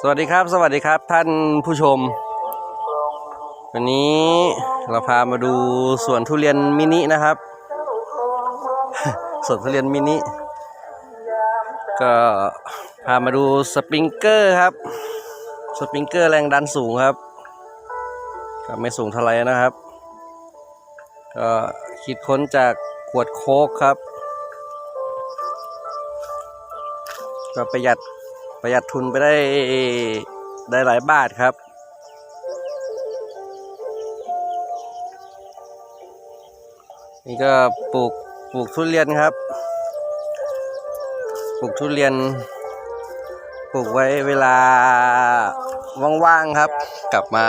สวัสดีครับ สวัสดีครับท่านผู้ชม วันนี้เราพามาดูสวนทุเรียนมินินะครับ สวนทุเรียนมินิ ก็พามาดูสปริงเกอร์ครับ สปริงเกอร์แรงดันสูงครับ ก็ไม่สูงเท่าไหร่นะครับ ก็คิดค้นจากขวดโค้กครับ ก็ประหยัด ประหยัดทุนไปได้ได้หลายบาทครับ นี่ก็ปลูกปลูกทุเรียนครับ ปลูกทุเรียน ปลูกไว้เวลาว่างๆครับ กลับมา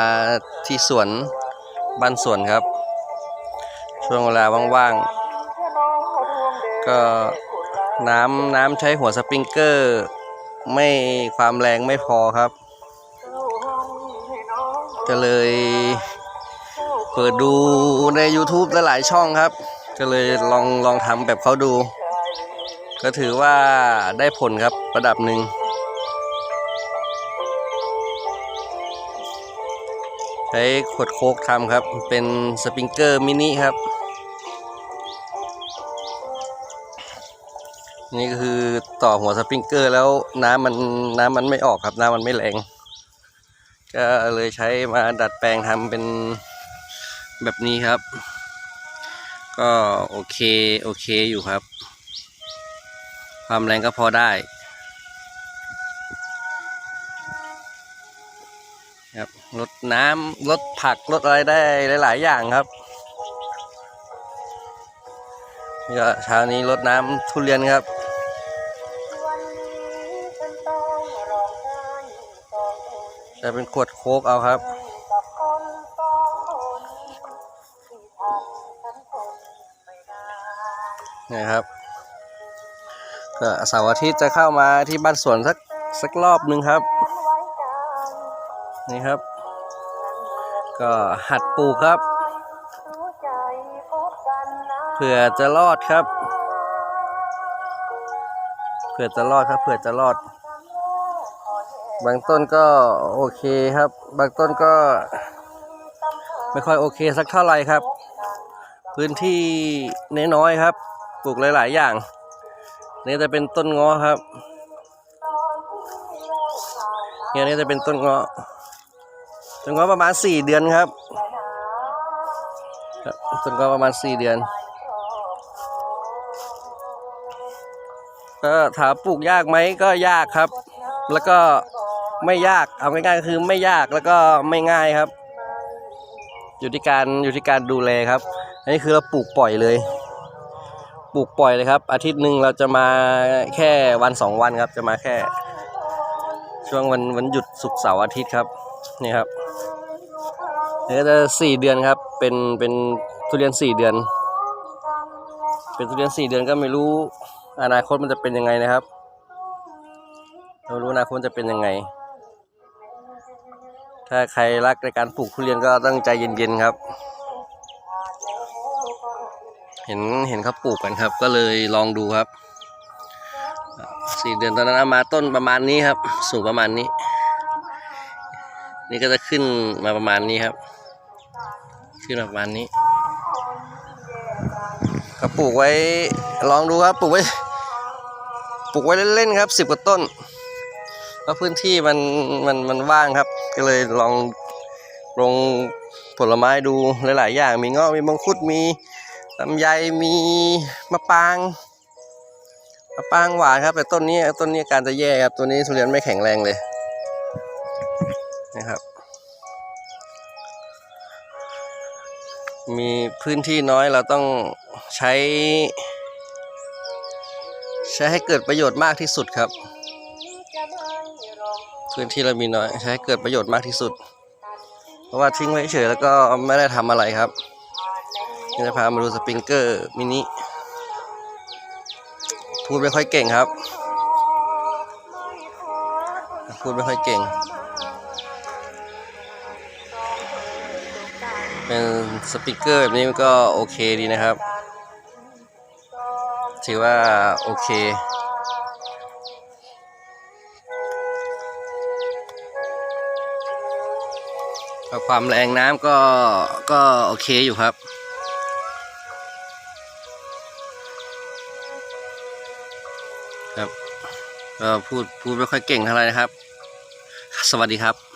ที่สวนบ้านสวนครับ ช่วงเวลาว่างๆก็น้ำน้ำใช้หัวสปริงเกอร์ ไม่ความแรงไม่พอครับ ก็เลยเปิดดูใน YouTube หลายช่องครับ ก็เลยลองลองทำแบบเขาดู ก็ถือว่าได้ผลครับระดับหนึ่งใช้ขวดโคกทำครับ เป็นสปริงเกอร์มินิครับ นี่ก็คือต่อหัวสปริงเกอร์แล้วน้ำมันน้ำมันไม่ออกครับ น้ำมันไม่แรง ก็เลยใช้มาดัดแปลงทำเป็นแบบนี้ครับ ก็โอเค โอเคอยู่ครับ ความแรงก็พอได้ครับลดน้ำลดผักลดอะไรได้หลาย ๆ อย่างครับก็เช้านี้ลดน้ำทุเรียนครับ จะเป็นขวดโค้กเอาครับ นี่ครับ ก็เสาร์อาทิตย์จะเข้ามาที่บ้านสวนสักสักรอบหนึ่งครับ นี่ครับ ก็หัดปลูกครับ เผื่อจะรอดครับ ผื่อจะรอดครับเผื่อจะรอด บางต้นก็โอเคครับ บางต้นก็ ไม่ค่อยโอเคสักเท่าไหร่ครับ พื้นที่น้อยๆครับ ปลูกหลายๆอย่าง นี่จะเป็นต้นงาะครับเนี่ยนี่จะเป็นต้นงาะต้นงาะประมาณสี่เดือนครับต้นงาะประมาณสี่เดือน ก็ถามปลูกยากไหมก็ยากครับ แล้วก็ไม่ยากเอาง่ายๆคือไม่ยากแล้วก็ไม่ง่ายครับ อยู่ที่การอยู่ที่การดูแลครับ อันนี้คือเราปลูกปล่อยเลย ปลูกปล่อยเลยครับ อาทิตย์หนึ่งเราจะมาแค่วันสองวันครับ จะมาแค่ ช่วงวันวันหยุดศุกร์เสาร์อาทิตย์ครับนี่ครับนี่ก็จะสี่เดือนครับเป็นเป็นทุเรียนสี่เดือน เป็นทุเรียนสี่เดือนก็ไม่รู้ อนาคตมันจะเป็นยังไงนะครับไม่รู้อนาคตจะเป็นยังไง ถ้าใครรักในการปลูกทุเรียนก็ตั้งใจเย็นๆครับ เห็นเห็นเขาปลูกกันครับ ก็เลยลองดูครับสี่เดือนตอนนั้นเอามาต้นประมาณนี้ครับ สูงประมาณนี้ นี่ก็จะขึ้นมาประมาณนี้ครับ ขึ้นมาประมาณนี้ก็ปลูกไว้ลองดูครับปลูกไว้ ลูกไว้เล่นๆครับสิบกว่าต้นเพราะพื้นที่มันมันมันว่างครับ ก็เลยลองลงผลไม้ดูหลาย ๆ อย่าง มีเงาะมีมังคุดมีลำไยมีมะปางมะปางหวานครับ แต่ต้นนี้ต้นนี้การจะแย่ครับ ตัวนี้ทุเรียนไม่แข็งแรงเลยนะครับ มีพื้นที่น้อยเราต้องใช้ ใช้ให้เกิดประโยชน์มากที่สุดครับ พื้นที่เรามีน้อยใช้ให้เกิดประโยชน์มากที่สุด เพราะว่าทิ้งไว้เฉยแล้วก็ไม่ได้ทำอะไรครับจะพามาดูสปริงเกอร์มินิพูดไม่ค่อยเก่งครับ พูดไม่ค่อยเก่ง เป็นสปีกเกอร์แบบนี้มันก็โอเคดีนะครับ ถือว่าโอเค ความแรงน้ำก็ก็โอเคอยู่ครับ ครับก็พูดพูดไม่ค่อยเก่งเท่าไหร่นะครับ สวัสดีครับ